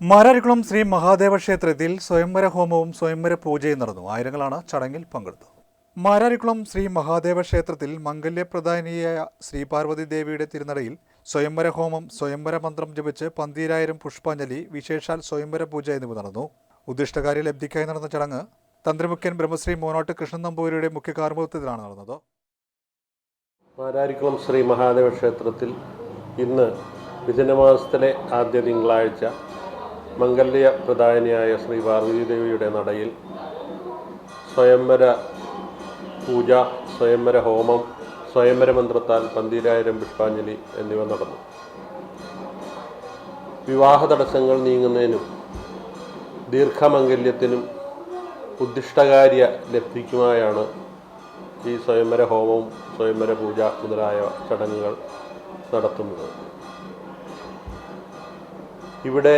മാരാരിക്കുളം ശ്രീ മഹാദേവ ക്ഷേത്രത്തിൽ സ്വയംവര ഹോമവും സ്വയംവര പൂജയും നടന്നു. ആയിരങ്ങളാണ് ചടങ്ങിൽ പങ്കെടുത്തത്. മാരാരിക്കുളം ശ്രീ മഹാദേവ ക്ഷേത്രത്തിൽ മംഗല്യപ്രധാനിയായ ശ്രീ പാർവതി ദേവിയുടെ തിരുനടയിൽ സ്വയംവര ഹോമം സ്വയംവര മന്ത്രം ജപിച്ച് പന്തീരായിരം പുഷ്പാഞ്ജലി വിശേഷാൽ സ്വയംവര പൂജ എന്നിവ നടന്നു. ഉദ്ദിഷ്ടകാര്യ ലബ്ധിക്കായി നടന്ന ചടങ്ങ് തന്ത്രിമുഖ്യൻ ബ്രഹ്മശ്രീ മോനോട്ട് കൃഷ്ണൻ നമ്പൂരിയുടെ മുഖ്യ കാർമ്മികത്വത്തിലാണ് നടന്നത്. മാരാരിക്കുളം ശ്രീ മഹാദേവ ക്ഷേത്രത്തിൽ ഇന്ന് വിജനമാസത്തിലെ ആദ്യ തിങ്കളാഴ്ച മംഗല്യ പ്രധാനിയായ ശ്രീ പാർവതീദേവിയുടെ നടയിൽ സ്വയംവര പൂജ സ്വയംവര ഹോമം സ്വയംവര മന്ത്രത്താൽ പന്തീരായിരം പുഷ്പാഞ്ജലി എന്നിവ നടന്നു. വിവാഹ തടസ്സങ്ങൾ നീങ്ങുന്നതിനും ദീർഘമംഗല്യത്തിനും ഉദ്ദിഷ്ടകാര്യ ലബ്ധിക്കുമായാണ് ഈ സ്വയംവര ഹോമവും സ്വയംവര പൂജ മുതലായ ചടങ്ങുകൾ നടത്തുന്നത്. ഇവിടെ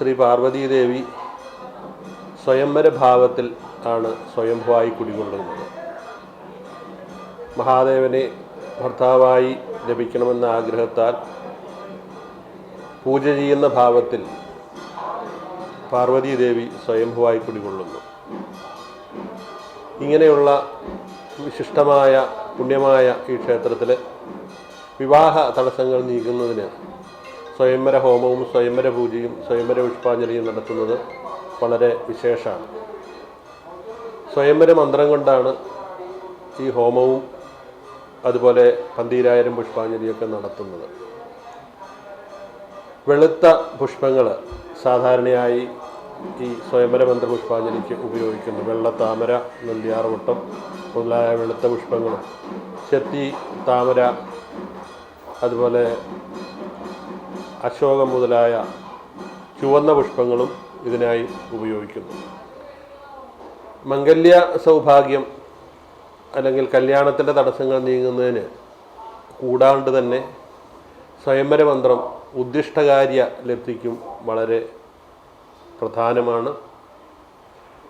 ശ്രീ പാർവതീദേവി സ്വയംവര ഭാവത്തിൽ ആണ് സ്വയംഭുവായി കുടികൊള്ളുന്നത്. മഹാദേവനെ ഭർത്താവായി ലഭിക്കണമെന്ന ആഗ്രഹത്താൽ പൂജ ചെയ്യുന്ന ഭാവത്തിൽ പാർവതീദേവി സ്വയംഭുവായി കുടികൊള്ളുന്നു. ഇങ്ങനെയുള്ള വിശിഷ്ടമായ പുണ്യമായ ഈ ക്ഷേത്രത്തിൽ വിവാഹ തടസ്സങ്ങൾ നീക്കുന്നതിന് സ്വയംവര ഹോമവും സ്വയംവര പൂജയും സ്വയംവര പുഷ്പാഞ്ജലിയും നടത്തുന്നത് വളരെ വിശേഷമാണ്. സ്വയംവര മന്ത്രം കൊണ്ടാണ് ഈ ഹോമവും അതുപോലെ പന്തീരായിരം പുഷ്പാഞ്ജലിയൊക്കെ നടത്തുന്നത്. വെളുത്ത പുഷ്പങ്ങൾ സാധാരണയായി ഈ സ്വയംവര മന്ത്ര പുഷ്പാഞ്ജലിക്ക് ഉപയോഗിക്കുന്നു. വെള്ള താമര നെല്ലിയാർവട്ടം മുതലായ വെളുത്ത പുഷ്പങ്ങളും. ചെത്തി താമര അതുപോലെ അശോകം മുതലായ ചുവന്ന പുഷ്പങ്ങളും ഇതിനായി ഉപയോഗിക്കുന്നു. മംഗല്യ സൗഭാഗ്യം അല്ലെങ്കിൽ കല്യാണത്തിന്റെ തടസ്സങ്ങൾ നീങ്ങുന്നതിന് കൂടാണ്ട് തന്നെ സ്വയംവര മന്ത്രം ഉദ്ദിഷ്ടകാര്യ ലബ്ധിക്കും വളരെ പ്രധാനമാണ്.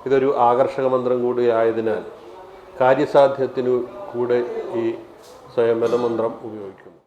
ഇതൊരു ആകർഷക മന്ത്രം കൂടി ആയതിനാൽ കാര്യസാധ്യത്തിനു കൂടെ ഈ സ്വയംവര മന്ത്രം ഉപയോഗിക്കുന്നു.